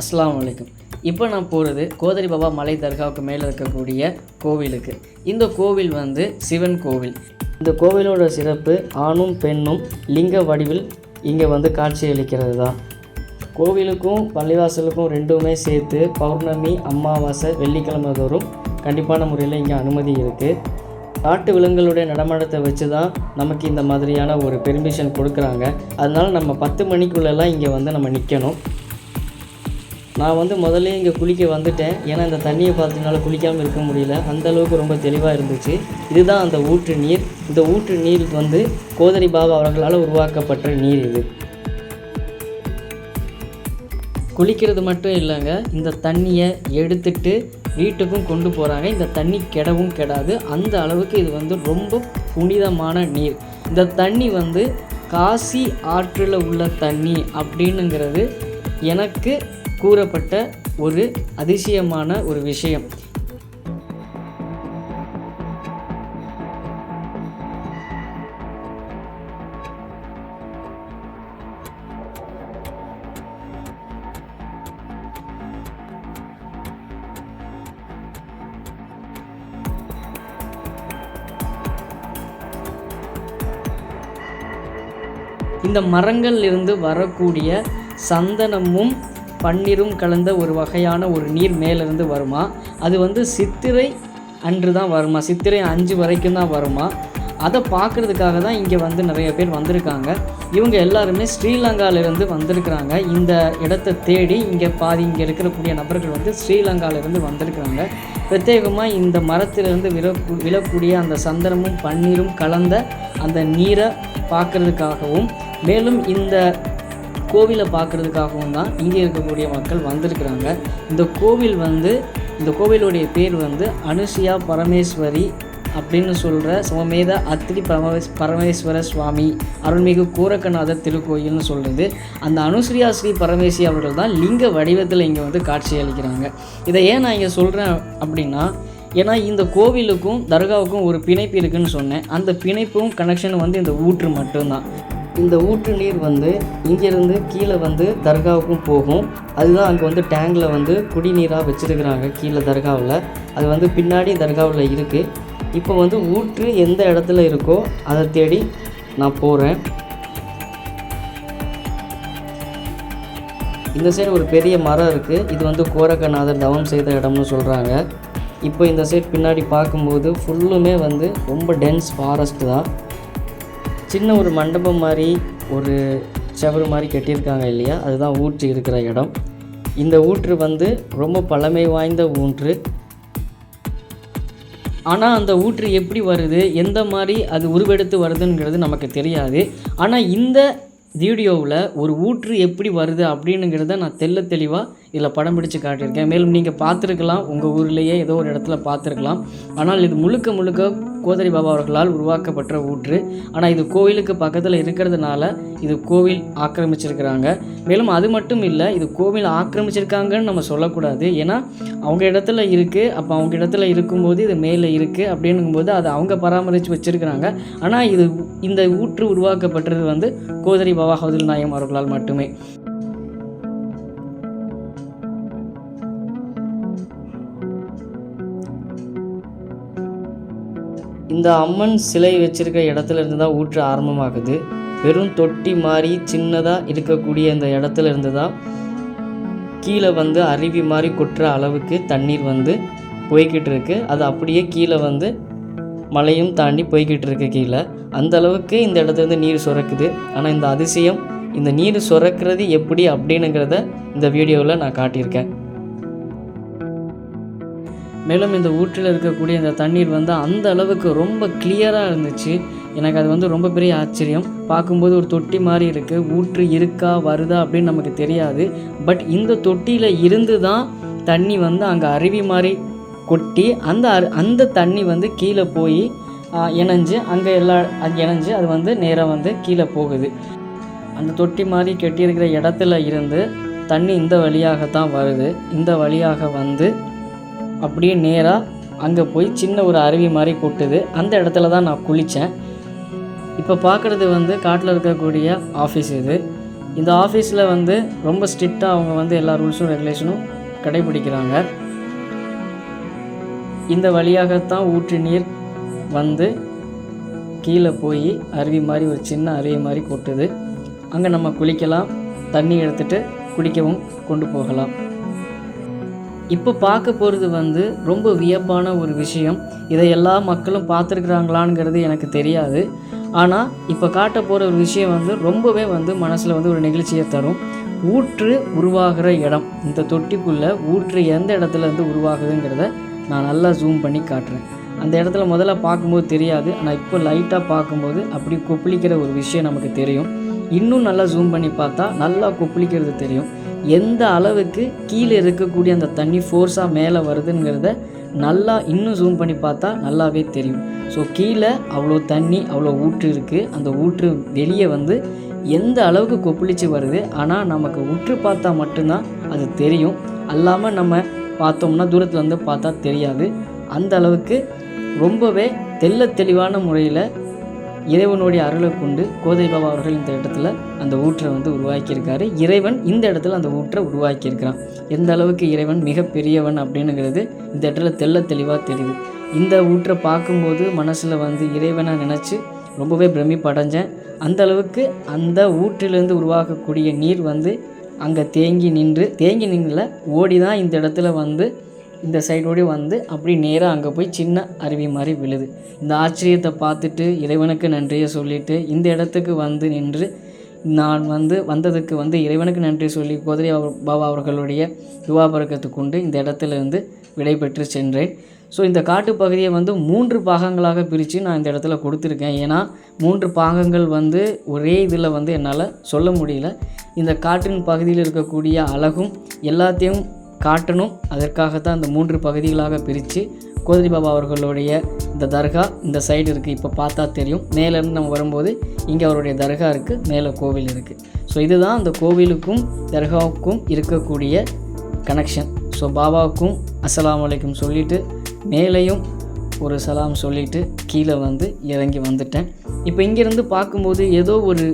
அஸ்லாம் வலைக்கும் இப்போ நான் போகிறது கோதரி பாபா மலை தர்காவுக்கு மேலே இருக்கக்கூடிய கோவிலுக்கு. இந்த கோவில் வந்து சிவன் கோவில். இந்த கோவிலோட சிறப்பு ஆணும் பெண்ணும் லிங்க வடிவில் இங்கே வந்து காட்சியளிக்கிறது தான் கோவிலுக்கும் பள்ளிவாசலுக்கும் ரெண்டுமே சேர்த்து பௌர்ணமி அமாவாசை வெள்ளிக்கிழமை தோறும் கண்டிப்பான முறையில் இங்கே அனுமதி இருக்குது காட்டு விலங்குகளுடைய நடமாட்டத்தை வச்சு தான் நமக்கு இந்த மாதிரியான ஒரு பெர்மிஷன் கொடுக்குறாங்க. அதனால் நம்ம பத்து மணிக்குள்ளெல்லாம் இங்கே வந்து நம்ம நிற்கணும் நான் வந்து முதல்ல இங்கே குளிக்க வந்துட்டேன். ஏன்னா இந்த தண்ணியை பார்த்ததுனால குளிக்காமல் இருக்க முடியல. அந்த அளவுக்கு ரொம்ப தெளிவாக இருந்துச்சு. இதுதான் அந்த ஊற்று நீர். இந்த ஊற்று நீர் வந்து கோதரி பாபா அவர்களால் உருவாக்கப்பட்ட நீர் இது. குளிக்கிறது மட்டும் இல்லைங்க. இந்த தண்ணியை எடுத்துட்டு வீட்டுக்கும் கொண்டு போகிறாங்க இந்த தண்ணி கெடவும் கெடாது. அந்த அளவுக்கு இது வந்து ரொம்ப புனிதமான நீர். இந்த தண்ணி வந்து காசி ஆற்றில் உள்ள தண்ணி அப்படின்னுங்கிறது எனக்கு கூறப்பட்ட ஒரு அதிசயமான ஒரு விஷயம். இந்த மரங்கள்ல இருந்து வரக்கூடிய சந்தனமும் பன்னீரும் கலந்த ஒரு வகையான ஒரு நீர் மேலேருந்து வருமா? அது வந்து சித்திரை அன்று தான் வருமா? சித்திரை அஞ்சு வரைக்கும் தான் வருமா? அதை பார்க்குறதுக்காக தான் இங்கே வந்து நிறைய பேர் வந்திருக்காங்க. இவங்க எல்லாருமே ஸ்ரீலங்காவிலேருந்து வந்திருக்கிறாங்க. இந்த இடத்த தேடி இங்கே பாதி இங்கே இருக்கக்கூடிய நபர்கள் வந்து ஸ்ரீலங்காவிலேருந்து வந்திருக்கிறாங்க. பிரத்யேகமாக இந்த மரத்திலிருந்து விழ விழக்கூடிய அந்த சந்தனமும் பன்னீரும் கலந்த அந்த நீரை பார்க்குறதுக்காகவும் மேலும் இந்த கோவிலை பார்க்குறதுக்காகவும் தான் இங்கே இருக்கக்கூடிய மக்கள் வந்திருக்கிறாங்க. இந்த கோவில் வந்து இந்த கோவிலுடைய பேர் வந்து அனுசியா பரமேஸ்வரி அப்படின்னு சொல்கிற சமமேத அத்திரி பரமேஸ் பரமேஸ்வர சுவாமி அருள்மிகு கூரக்கநாதர் திருக்கோயில்னு சொல்கிறது அந்த அனுஸ்ரீயா ஸ்ரீ பரமேசி அவர்கள் தான் லிங்க வடிவத்தில் இங்கே வந்து காட்சி அளிக்கிறாங்க. இதை ஏன் நான் இங்கே சொல்கிறேன் அப்படின்னா ஏன்னா இந்த கோவிலுக்கும் தர்காவுக்கும் ஒரு பிணைப்பு இருக்குன்னு சொன்னேன். அந்த பிணைப்பும் கனெக்ஷன் வந்து இந்த ஊற்று மட்டும்தான். இந்த ஊற்று நீர் வந்து இங்கேருந்து கீழே வந்து தர்காவுக்கும் போகும். அதுதான் அங்கே வந்து டேங்கில் வந்து குடிநீராக வச்சுருக்கிறாங்க கீழே தர்காவில். அது வந்து பின்னாடி தர்காவில் இருக்குது இப்போ வந்து ஊற்று எந்த இடத்துல இருக்கோ அதை தேடி நான் போகிறேன் இந்த சைடு ஒரு பெரிய மரம் இருக்குது இது வந்து கோரக்கநாதர் தவம் செய்த இடம்னு சொல்கிறாங்க இப்போ இந்த சைடு பின்னாடி பார்க்கும்போது ஃபுல்லுமே வந்து ரொம்ப டென்ஸ் ஃபாரஸ்ட் தான். சின்ன ஒரு மண்டபம் மாதிரி ஒரு செவரு மாதிரி கட்டியிருக்காங்க இல்லையா? அதுதான் ஊற்று இருக்கிற இடம். இந்த ஊற்று வந்து ரொம்ப பழமை வாய்ந்த ஊற்று ஆனால் அந்த ஊற்று எப்படி வருது? எந்த மாதிரி அது உருவெடுத்து வருதுங்கிறது நமக்கு தெரியாது. ஆனால் இந்த வீடியோவில் ஒரு ஊற்று எப்படி வருது அப்படின்னுங்கிறத நான் தெள்ள தெளிவாக இதில் படம் பிடிச்சு காட்டியிருக்கேன். மேலும் நீங்கள் பார்த்துருக்கலாம் உங்கள் ஊர்லேயே ஏதோ ஒரு இடத்துல பார்த்துருக்கலாம். ஆனால் இது முழுக்க முழுக்க கோதரி பாபா அவர்களால் உருவாக்கப்பட்ட ஊற்று. ஆனால் இது கோவிலுக்கு பக்கத்தில் இருக்கிறதுனால இது கோவில் ஆக்கிரமிச்சிருக்கிறாங்க. மேலும் அது மட்டும் இல்லை இது கோவில் ஆக்கிரமிச்சிருக்காங்கன்னு நம்ம சொல்லக்கூடாது. ஏன்னா அவங்க இடத்துல இருக்குது அப்போ அவங்க இடத்துல இருக்கும்போது இது மேலே இருக்குது அப்படின்னும்போது அதை அவங்க பராமரித்து வச்சுருக்கிறாங்க. ஆனால் இது இந்த ஊற்று உருவாக்கப்பட்டது வந்து கோதரி பாபா ஹவுதில் நாயம் அவர்களால் மட்டுமே. இந்த அம்மன் சிலை வச்சிருக்க இடத்துல இருந்து தான் ஊற்று ஆரம்பமாகுது. வெறும் தொட்டி மாதிரி சின்னதாக இருக்கக்கூடிய இந்த இடத்துல இருந்து தான் கீழே வந்து அருவி மாதிரி கொட்டுற அளவுக்கு தண்ணீர் வந்து போய்கிட்டு இருக்கு. அது அப்படியே கீழே வந்து மலையும் தாண்டி போய்கிட்டு இருக்கு கீழே. அந்த அளவுக்கு இந்த இடத்துலேருந்து நீர் சுரக்குது. ஆனால் இந்த அதிசயம் இந்த நீர் சுரக்கிறது எப்படி அப்படின்னுங்கிறத இந்த வீடியோவில் நான் காட்டியிருக்கேன். மேலும் இந்த ஊற்றில் இருக்கக்கூடிய இந்த தண்ணீர் வந்து அந்த அளவுக்கு ரொம்ப கிளியராக இருந்துச்சு. எனக்கு அது வந்து ரொம்ப பெரிய ஆச்சரியம். பார்க்கும்போது ஒரு தொட்டி மாதிரி இருக்குது ஊற்று இருக்கா வருதா அப்படின்னு நமக்கு தெரியாது. பட் இந்த தொட்டியில் இருந்து தான் தண்ணி வந்து அங்கே அருவி மாதிரி கொட்டி அந்த அரு அந்த தண்ணி வந்து கீழே போய் இணைஞ்சு அங்கே எல்லா அது இணைஞ்சு அது வந்து நேராக வந்து கீழே போகுது. அந்த தொட்டி மாதிரி கெட்டியிருக்கிற இடத்துல இருந்து தண்ணி இந்த வழியாக தான் வருது. இந்த வழியாக வந்து அப்படியே நேராக அங்கே போய் சின்ன ஒரு அருவி மாதிரி கொட்டுது. அந்த இடத்துல தான் நான் குளித்தேன் இப்போ பார்க்குறது வந்து காட்டில் இருக்கக்கூடிய ஆஃபீஸ் இது. இந்த ஆஃபீஸில் வந்து ரொம்ப ஸ்ட்ரிக்டாக அவங்க வந்து எல்லா ரூல்ஸும் ரெகுலேஷனும் கடைபிடிக்கிறாங்க. இந்த வழியாகத்தான் ஊற்று நீர் வந்து கீழே போய் அருவி மாதிரி ஒரு சின்ன அருவி மாதிரி கொட்டுது. அங்கே நம்ம குளிக்கலாம். தண்ணி எடுத்துகிட்டு குடிக்கவும் கொண்டு போகலாம். இப்போ பார்க்க போகிறது வந்து ரொம்ப வியப்பான ஒரு விஷயம். இதை எல்லா மக்களும் பார்த்துருக்குறாங்களாங்கிறது எனக்கு தெரியாது. ஆனால் இப்போ காட்ட போகிற ஒரு விஷயம் வந்து ரொம்பவே வந்து மனசில் வந்து ஒரு நெகிழ்ச்சியை தரும். ஊற்று உருவாகிற இடம். இந்த தொட்டிக்குள்ளே ஊற்று எந்த இடத்துல இருந்து உருவாகுதுங்கிறத நான் நல்லா ஜூம் பண்ணி காட்டுறேன். அந்த இடத்துல முதல்ல பார்க்கும்போது தெரியாது. ஆனால் இப்போ லைட்டாக பார்க்கும்போது அப்படி கொப்பளிக்கிற ஒரு விஷயம் நமக்கு தெரியும். இன்னும் நல்லா ஜூம் பண்ணி பார்த்தா நல்லா கொப்பளிக்கிறது தெரியும். எந்த அளவுக்கு கீழே இருக்கக்கூடிய அந்த தண்ணி ஃபோர்ஸாக மேலே வருதுங்கிறத நல்லா இன்னும் ஜூம் பண்ணி பார்த்தா நல்லாவே தெரியும். ஸோ கீழே அவ்வளோ தண்ணி அவ்வளோ ஊற்று இருக்குது அந்த ஊற்று வெளியே வந்து எந்த அளவுக்கு கொப்பளிச்சு வருது ஆனால் நமக்கு உற்று பார்த்தா மட்டும்தான் அது தெரியும். அல்லாமல் நம்ம பார்த்தோம்னா தூரத்தில் வந்து பார்த்தா தெரியாது. அந்த அளவுக்கு ரொம்பவே தெள்ள தெளிவான முறையில் இறைவனுடைய அருளை கொண்டு கோதை பாபா அவர்கள் இந்த இடத்துல அந்த ஊற்றை வந்து உருவாக்கியிருக்காரு. இறைவன் இந்த இடத்துல அந்த ஊற்றை உருவாக்கியிருக்கிறான். எந்த அளவுக்கு இறைவன் மிகப்பெரியவன் அப்படின்னுங்கிறது இந்த இடத்துல தெள்ள தெளிவாக தெரியுது. இந்த ஊற்றை பார்க்கும்போது மனசில் வந்து இறைவனை நினச்சி ரொம்பவே பிரமிப்படைஞ்சேன் அந்த அளவுக்கு அந்த ஊற்றிலிருந்து உருவாக்கக்கூடிய நீர் வந்து அங்கே தேங்கி நின்று தேங்கி நின்றல ஓடி தான் இந்த இடத்துல வந்து இந்த சைடோடு வந்து அப்படி நேராக அங்கே போய் சின்ன அருவி மாதிரி விழுது. இந்த ஆச்சரியத்தை பார்த்துட்டு இறைவனுக்கு நன்றியை சொல்லிட்டு இந்த இடத்துக்கு வந்து நின்று நான் வந்து வந்ததுக்கு வந்து இறைவனுக்கு நன்றி சொல்லி கோதிரி பாபா அவர்களுடைய துவாபரக்கத்தை கொண்டு இந்த இடத்துல இருந்து விடைபெற்று சென்றேன். ஸோ இந்த காட்டுப்பகுதியை வந்து மூன்று பாகங்களாக பிரித்து நான் இந்த இடத்துல கொடுத்துருக்கேன். ஏன்னா மூன்று பாகங்கள் வந்து ஒரே இதில் வந்து என்னால் சொல்ல முடியல. இந்த காட்டின் பகுதியில் இருக்கக்கூடிய அழகும் எல்லாத்தையும் காட்டணும். அதற்காகத்தான் இந்த மூன்று பகுதிகளாக பிரித்து கோதிரி பாபா அவர்களுடைய இந்த தர்கா இந்த சைடு இருக்குது இப்போ பார்த்தா தெரியும். மேலேருந்து நம்ம வரும்போது இங்கே அவருடைய தர்கா இருக்குது மேலே கோவில் இருக்குது ஸோ இதுதான் அந்த கோவிலுக்கும் தர்காவுக்கும் இருக்கக்கூடிய கனெக்ஷன் ஸோ பாபாவுக்கும் அஸ்லாம் வலைக்கும் சொல்லிவிட்டு மேலேயும் ஒரு சலாம் சொல்லிவிட்டு கீழே வந்து இறங்கி வந்துட்டேன். இப்போ இங்கேருந்து பார்க்கும்போது ஏதோ ஒரு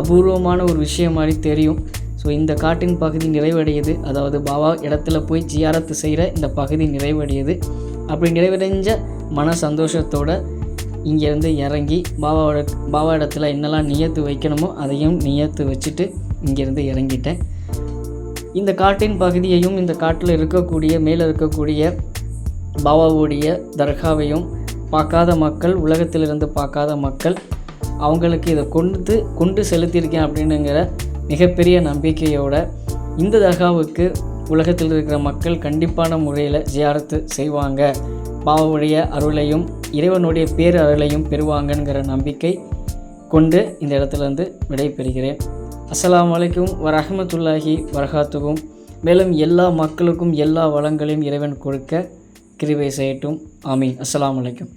அபூர்வமான ஒரு விஷயம் மாதிரி தெரியும். ஸோ இந்த காட்டின் பகுதி நிறைவடையுது. அதாவது பாபா இடத்துல போய் ஜியாரத்து செய்கிற இந்த பகுதி நிறைவடையுது. அப்படி நிறைவடைஞ்ச மன சந்தோஷத்தோடு இங்கேருந்து இறங்கி பாபாவோட பாபா இடத்துல என்னெல்லாம் நியத்து வைக்கணுமோ அதையும் நியத்து வச்சுட்டு இங்கேருந்து இறங்கிட்டேன். இந்த காட்டின் பகுதியையும் இந்த காட்டில் இருக்கக்கூடிய மேலே இருக்கக்கூடிய பாபாவுடைய தர்காவையும் பார்க்காத மக்கள் உலகத்திலிருந்து பார்க்காத மக்கள் அவங்களுக்கு இதை கொண்டு கொண்டு செலுத்தியிருக்கேன் அப்படின்னுங்கிற மிகப்பெரிய நம்பிக்கையோட இந்த தர்காவுக்கு உலகத்தில் இருக்கிற மக்கள் கண்டிப்பான முறையில் ஜியாரத்து செய்வாங்க. பாபாவுடைய அருளையும் இறைவனுடைய பேர் அருளையும் பெறுவாங்கங்கிற நம்பிக்கை கொண்டு இந்த இடத்துலேருந்து விடைபெறுகிறேன். அஸ்ஸலாமு அலைக்கும் வரஹமத்துல்லாஹி வரகாத்துக்கும் மேலும் எல்லா மக்களுக்கும் எல்லா வளங்களையும் இறைவன் கொடுக்க கிருபை செய்யட்டும். ஆமீன். அஸ்லாம் வலைக்கும்